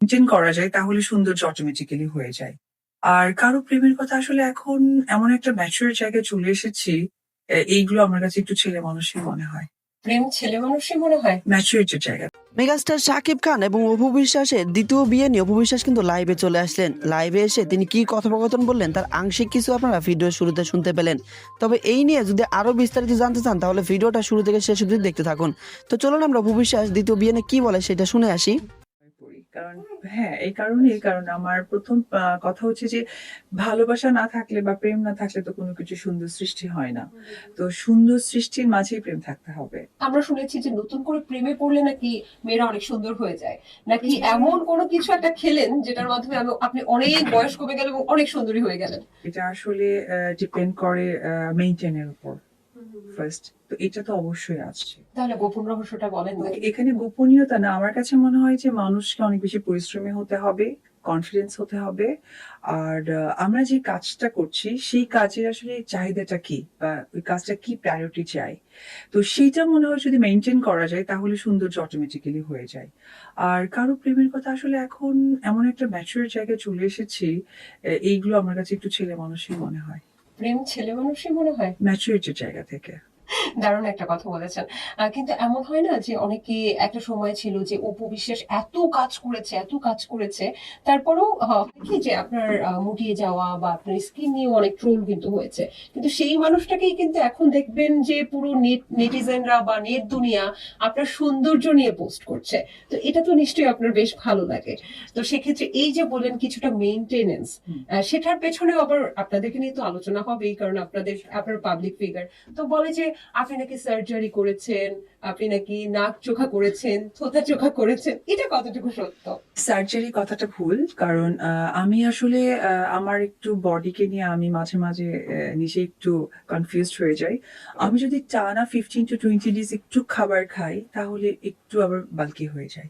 Maintain করা যায় তাহলে সৌন্দর্য অটোমেটিক্যালি হয়ে যায়। আর কারও প্রেমের কথা আসলে এখন এমন একটা ম্যাচুর জায়গায় চলে এসেছি এইগুলো আমার কাছে একটু ছেলে মানুষই মনে হয়। প্রেম ছেলে মানুষই মনে হয়? ম্যাচুরিটির জায়গা। মেগাস্টার শাকিব খান এবং অপু বিশ্বাসের দ্বিতীয় বিয়ে নিয়ে অপু বিশ্বাস কিন্তু লাইভে চলে আসলেন। লাইভে এসে তিনি কি কথোপকথন বললেন তার আংশিক কিছু আপনারা ভিডিওর শুরুতে শুনতে পেলেন। তবে এই নিয়ে যদি আরও বিস্তারিত জানতে চান তাহলে ভিডিওটা শুরু থেকে শেষ অবধি দেখতে থাকুন। তো চলুন আমরা অপু বিশ্বাস দ্বিতীয় বিয়ে নিয়ে কি বলে সেটা শুনে আসি। কারণ হ্যাঁ এই কারণেই কারণ আমার প্রথম কথা হচ্ছে যে ভালোবাসা না থাকলে বা প্রেম না থাকলে তো কোনো কিছু সুন্দর সৃষ্টি হয় না। তো সুন্দর সৃষ্টির মাঝেই প্রেম থাকতে হবে। আমরা শুনেছি যে নতুন করে প্রেমে পড়লে নাকি মেয়েরা অনেক সুন্দর হয়ে যায়। নাকি এমন কোনো কিছু একটা খেলেন যেটার মাধ্যমে আপনি অনেক বয়স কমে গেলেন এবং অনেক সুন্দরী হয়ে গেলেন? এটা আসলে ডিপেন্ড করে মেইনটেনের উপর। ফার্স্ট তো এটা তো অবশ্যই আসছে। তাহলে গোপন রহস্যটা বলেন এখানে গোপনীয়তা না আমার কাছে মনে হয় যে মানুষকে অনেক বেশি পরিশ্রমী হতে হবে কনফিডেন্স হতে হবে। আর আমরা যে কাজটা করছি সেই কাজের আসলে চাহিদাটা কি? বা ওই কাজটা কি প্রায়োরিটি চাই? তো সেইটা মনে হয় যদি মেনটেন করা যায় তাহলে সৌন্দর্য অটোমেটিক্যালি হয়ে যায়। আর কারও প্রেমের কথা আসলে এখন এমন একটা ম্যাচুর জায়গায় চলে এসেছি এইগুলো আমার কাছে একটু ছেলে মানুষই মনে হয়। প্রেম ছেলে মানুষই মনে হয় ম্যাচুরিটির জায়গা থেকে। দারুণ একটা কথা বলেছেন। কিন্তু এমন হয় না যে অনেকে একটা সময় ছিল যে অপু বিশ্বাস এত কাজ করেছে এত কাজ করেছে তারপরেও কি যে আপনার মুটিয়ে যাওয়া বা আপনার স্কিন নিয়ে অনেক ট্রোল কিন্তু হয়েছে। কিন্তু সেই মানুষটাকেই কিন্তু এখন দেখবেন যে পুরো নেট নেটিজেনরা বা নেট দুনিয়া আপনার সৌন্দর্য নিয়ে পোস্ট করছে। তো এটা তো নিশ্চয়ই আপনার বেশ ভালো লাগে। তো সেক্ষেত্রে এই যে বলেন কিছুটা মেইনটেনেন্স হুম। সেটার পেছনে আবার আপনাদেরকে নিয়ে তো আলোচনা হবেই কারণ আপনাদের আপনার পাবলিক ফিগার তো বলে যে আপনি নাকি সার্জারি করেছেন আপনি নাকি নাক চোখা করেছেন থোতা চোখা করেছেন, এটা কতটুকু সত্য? সার্জারি কথাটা ভুল, কারণ আমি আসলে আমার একটু বডিকে নিয়ে আমি মাঝে মাঝে নিজে একটু কনফিউজড হয়ে যাই। আমি যদি টানা ফিফটিন টু টোয়েন্টি ডেজ একটু খাবার খাই, তাহলে একটু আবার বালকি হয়ে যায়।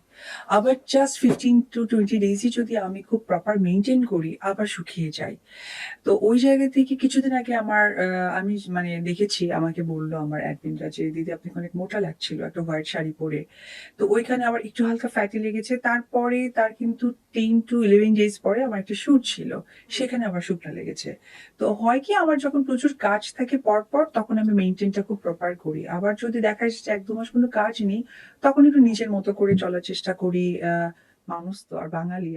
আবার জাস্ট ফিফটিন টু টোয়েন্টি ডেজই যদি আমি খুব প্রপার মেনটেন করি, আবার শুকিয়ে যাই তো ওই জায়গা থেকে কিছুদিন আগে আমার আমি মানে দেখেছি, আমাকে বলল আমার অ্যাডমিনরা যে, দিদি আপনি অনেক মোটা লাগছিল একটা হোয়াইট শাড়ি পরে। তো ওইখানে আবার একটু হালকা ফ্যাটি লেগেছে। তারপরে তার কিন্তু টেন টু ইলেভেন ডেজ পরে আমার একটা শুট ছিল। সেখানে আবার শুকনা লেগেছে। তো হয় কি আমার যখন প্রচুর কাজ থাকে পরপর তখন আমি মেনটেনটা খুব প্রপার করি। আবার যদি দেখা যাচ্ছে এক দু মাস কোনো কাজ নেই তখন একটু নিজের মতো করে চলার চেষ্টা করি। আহ, মানুষ তো আর বাঙালি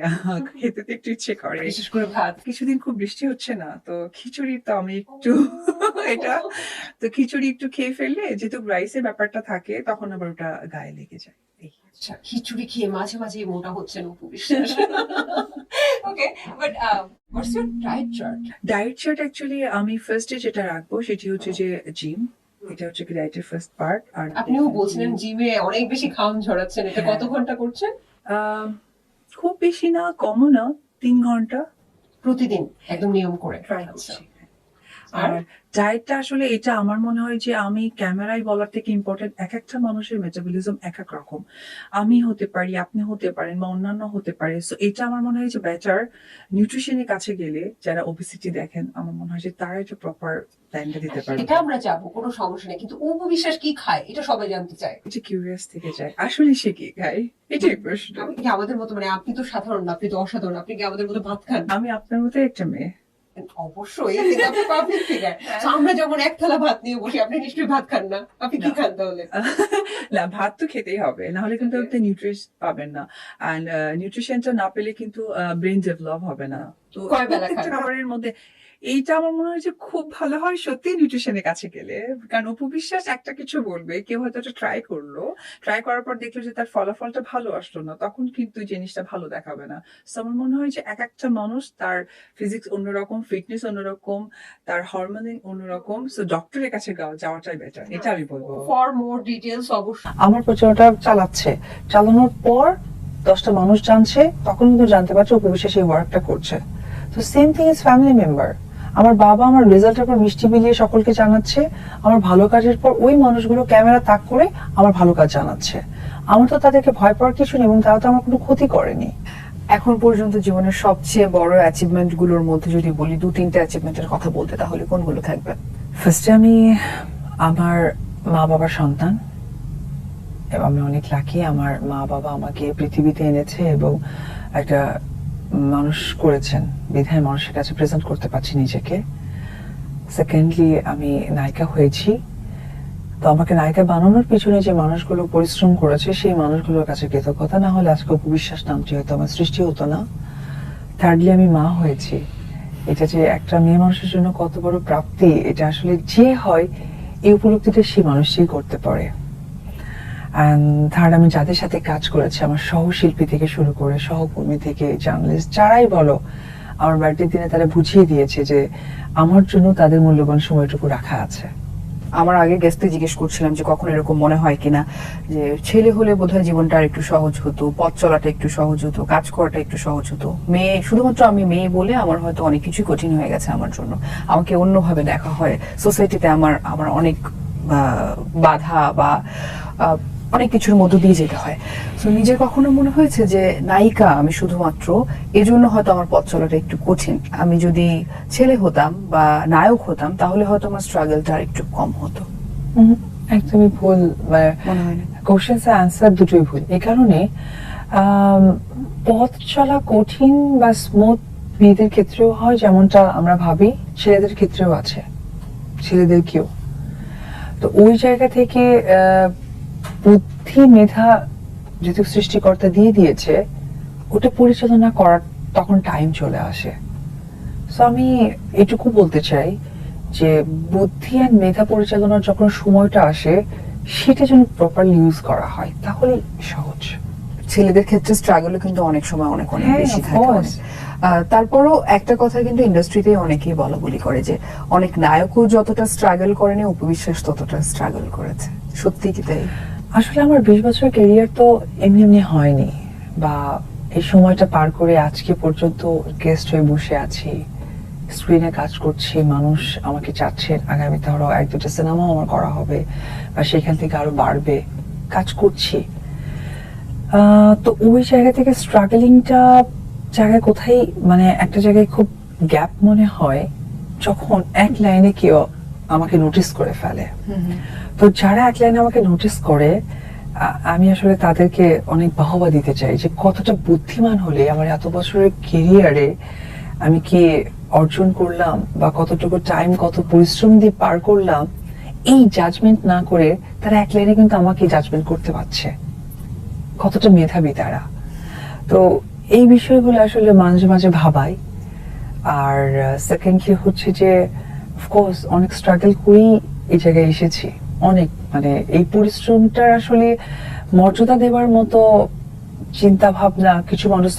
খেতে তো একটু ইচ্ছে করে। বিশেষ করে ভাত। কিছুদিন খুব বৃষ্টি হচ্ছে না তো খিচুড়ি তো আমি একটু এটা। তো খিচুড়ি একটু খেয়ে ফেললে যেহেতু রাইসের ব্যাপারটা থাকে তখন আবার ওটা গায়ে লেগে যায়। আচ্ছা খিচুড়ি খেয়ে মাঝে মাঝে মোটা হচ্ছেন Apu Biswas okay but what's your diet chart diet chart actually আমি ফার্স্টে যেটা রাখব সেটি হচ্ছে যে জিম এটা হচ্ছে কি ডায়েটের ফার্স্ট পার্ট আর আপনিও বলছিলেন জিমে অনেক বেশি খাম ঝরাচ্ছেন এটা কত হ্যাঁ। ঘণ্টা করছেন? খুব বেশি না কমও না তিন ঘণ্টা। প্রতিদিন একদম নিয়ম করে। ট্রাই আচ্ছা। করছি আর ডায়েটটা আসলে এটা আমার মনে হয় যে আমি ক্যামেরায় বলার থেকে ইম্পর্টেন্ট এক একটা মানুষের মেটাবলিজম এক এক রকম। আমি হতে পারি আপনি হতে পারেন বা অন্যান্য হতে পারে। সো এটা আমার মনে হয় যে বেটার নিউট্রিশনের কাছে গেলে যারা ওবেসিটি দেখেন আমার মনে হয় যে তারা এটা প্রপার প্ল্যানটা দিতে পারবে। এটা আমরা যাব কোনো সমস্যা নেই। কিন্তু অপু বিশ্বাস কি খায় এটা সবাই জানতে চায়। এটা কিউরিয়াস থেকে যায় আসলে সে কি খায়? এটাই প্রশ্ন। আপনি কি আমাদের মতো মানে আপনি তো সাধারণ না আপনি তো অসাধারণ আপনি কি আমাদের মতো ভাত খান? আমি আপনার মতো একটা মেয়ে। অবশ্যই আপনি পাবলিক ফিগার আমরা যেমন এক থালা ভাত নিয়ে বসি আপনি নিশ্চয়ই ভাত খান না। আপনি কি খান তাহলে? না ভাত তো খেতেই হবে না হলে কিন্তু আপনি নিউট্রিশ পাবেন না। অ্যান্ড নিউট্রিশনটা না পেলে কিন্তু ব্রেন ডেভেলপ হবে না। তো খাবারের মধ্যে এইটা আমার মনে হয় যে খুব ভালো হয় সত্যি নিউট্রিশনের কাছে গেলে। কারণ উপবিশ্বাস একটা কিছু বলবে কেউ হয়তো একটা ট্রাই করল। ট্রাই করার পর দেখল যে তার ফলাফলটা ভালো আসলো না তখন কিন্তু জিনিসটা ভালো দেখাবে না। So আমার মনে হয় যে এক একটা মানুষ তার ফিজিক্স অন্যরকম ফিটনেস অন্যরকম তার হরমোনিং অন্যরকম সো ডক্টরের কাছে যাওয়াটাই বেটার এটা আমি বলব। ফর মোর ডিটেলস অবশ্যই। আমার প্রচারটা চালাচ্ছে। চালানোর পর দশটা মানুষ জানছে তখন কিন্তু জানতে পারছে উপবিশ্বাস এই ওয়ার্কটা করছে। তো same thing is family member আমার বাবা আমার রেজাল্টের পর মিষ্টি বিলিয়ে সকলকে জানাচ্ছে আমার ভালো কাজের পর ওই মানুষগুলো ক্যামেরা তাক করে আমার ভালো কাজ জানাচ্ছে। আমার তো তাদেরকে ভয় পাওয়ার কিছু নেই এবং তারা তো আমার কোনো ক্ষতি করেনি। এখন পর্যন্ত জীবনের সবচেয়ে বড় অ্যাচিভমেন্টগুলোর মধ্যে যদি বলি, দু তিনটে অ্যাচিভমেন্টের কথা বলতে, তাহলে কোনগুলো থাকবে? ফার্স্টে আমি আমার মা বাবার সন্তান, এবং আমি অনেক লাকি আমার মা বাবা আমাকে পৃথিবীতে এনেছে এবং একটা মানুষ করেছেন, বিধায় মানুষের কাছে প্রেজেন্ট করতে পারছি নিজেকে। সেকেন্ডলি আমি নায়িকা হয়েছি। তো আমাকে নায়িকা বানানোর পিছনে যে মানুষগুলো পরিশ্রম করেছে, সেই মানুষগুলোর কাছে কৃতজ্ঞতা। না হলে আজকে উপবিশ্বাস নামটি হয়তো আমার সৃষ্টি হতো না। থার্ডলি আমি মা হয়েছি। এটা যে একটা মেয়ে মানুষের জন্য কত বড় প্রাপ্তি, এটা আসলে যে হয়, এই উপলব্ধিটা সেই মানুষই করতে পারে। থার্ড আমি যাদের সাথে কাজ করেছি, আমার সহশিল্পী থেকে শুরু করে, সহকর্মী থেকে জার্নালিস্ট যারাই বলো, আমার বাড়ির দিনে তারা বুঝিয়ে দিয়েছে যে আমার জন্য তাদের মূল্যবান সময়টুকু রাখা আছে। আমার আগে গেস্টে জিজ্ঞেস করছিলাম যে কখন এরকম মনে হয় কিনা, যে ছেলে হলে বোধহয় জীবনটা আর একটু সহজ হতো, পথ চলাটা একটু সহজ হতো, কাজ করাটা একটু সহজ হতো। মেয়ে, শুধুমাত্র আমি মেয়ে বলে আমার হয়তো অনেক কিছুই কঠিন হয়ে গেছে আমার জন্য। আমাকে অন্যভাবে দেখা হয়। সোসাইটিতে আমার আমার অনেক বাধা বা অনেক কিছুর মধ্য দিয়ে যেতে হয়। তো নিজের কখনো মনে হয়েছে যে নায়িকা আমি শুধুমাত্র এজন্য হয়তো আমার পথ চলাটা একটু কঠিন। আমি যদি ছেলে হতাম বা নায়ক হতাম তাহলে হয়তো আমার স্ট্রাগলটা আর একটু কম হতো। একদমই ভুল কোশ্চেন্স আনসার দুটোই ভুল। এই কারণে পথ চলা কঠিন বা স্মুথ মেয়েদের ক্ষেত্রেও হয় যেমনটা আমরা ভাবি ছেলেদের ক্ষেত্রেও আছে। ছেলেদের কেউ। তো ওই জায়গা থেকে আহ, বুদ্ধি মেধা যেহেতু সৃষ্টিকর্তা দিয়ে দিয়েছে ওটা পরিচালনা করার তখন টাইম চলে আসে। তো আমি এটুকু বলতে চাই যে বুদ্ধি আর মেধা পরিচালনার যখন সময়টা আসে সেটা যেন প্রপারলি ইউজ করা হয় তাহলে সহজ। ছেলেদের ক্ষেত্রে স্ট্রাগলও কিন্তু অনেক সময় অনেক অনেক হ্যাঁ, বেশি থাকে তারপরও একটা কথা কিন্তু ইন্ডাস্ট্রিতে অনেকেই বলা বলি করে যে অনেক নায়কও যতটা স্ট্রাগল করেনি উপবিশ্বাস ততটা স্ট্রাগল করেছে। সত্যি কি তাই? আসলে আমার বিশ বছর কেরিয়ার তো এমনি এমনি হয়নি বা এই সময়টা পার করে আজকে পর্যন্ত গেস্ট হয়ে বসে আছি। স্ক্রিনে কাজ করছি, মানুষ আমাকে চাচ্ছে, আগামী ধরো এক দুটো সিনেমাও আমার করা হবে বা সেখান থেকে আরও বাড়বে, কাজ করছি। তো ওই জায়গা থেকে স্ট্রাগলিংটা জায়গায় কোথায় মানে একটা জায়গায় খুব গ্যাপ মনে হয়, যখন এক লাইনে কেউ আমাকে নোটিস করে ফেলে। তো যারা এক লাইনে আমাকে নোটিস করে আমি আসলে তাদেরকে অনেক বাহবা দিতে চাই যে কতটা বুদ্ধিমান হলে আমার এত বছরের কেরিয়ারে আমি কি অর্জন করলাম বা কতটুকু টাইম কত পরিশ্রম দিয়ে পার করলাম এই জাজমেন্ট না করে তারা এক লাইনে কিন্তু আমাকে জাজমেন্ট করতে পারছে। কতটা মেধাবী তারা। তো এই বিষয়গুলো আসলে মাঝে মাঝে ভাবাই। আর সেকেন্ডলি হচ্ছে যে অফকোর্স অনেক স্ট্রাগল করেই এই জায়গায় এসেছি। অনেক মানে এই পরিশ্রমটার আসলে মর্যাদা দেওয়ার মতো চিন্তা ভাবনা কিছু মানুষ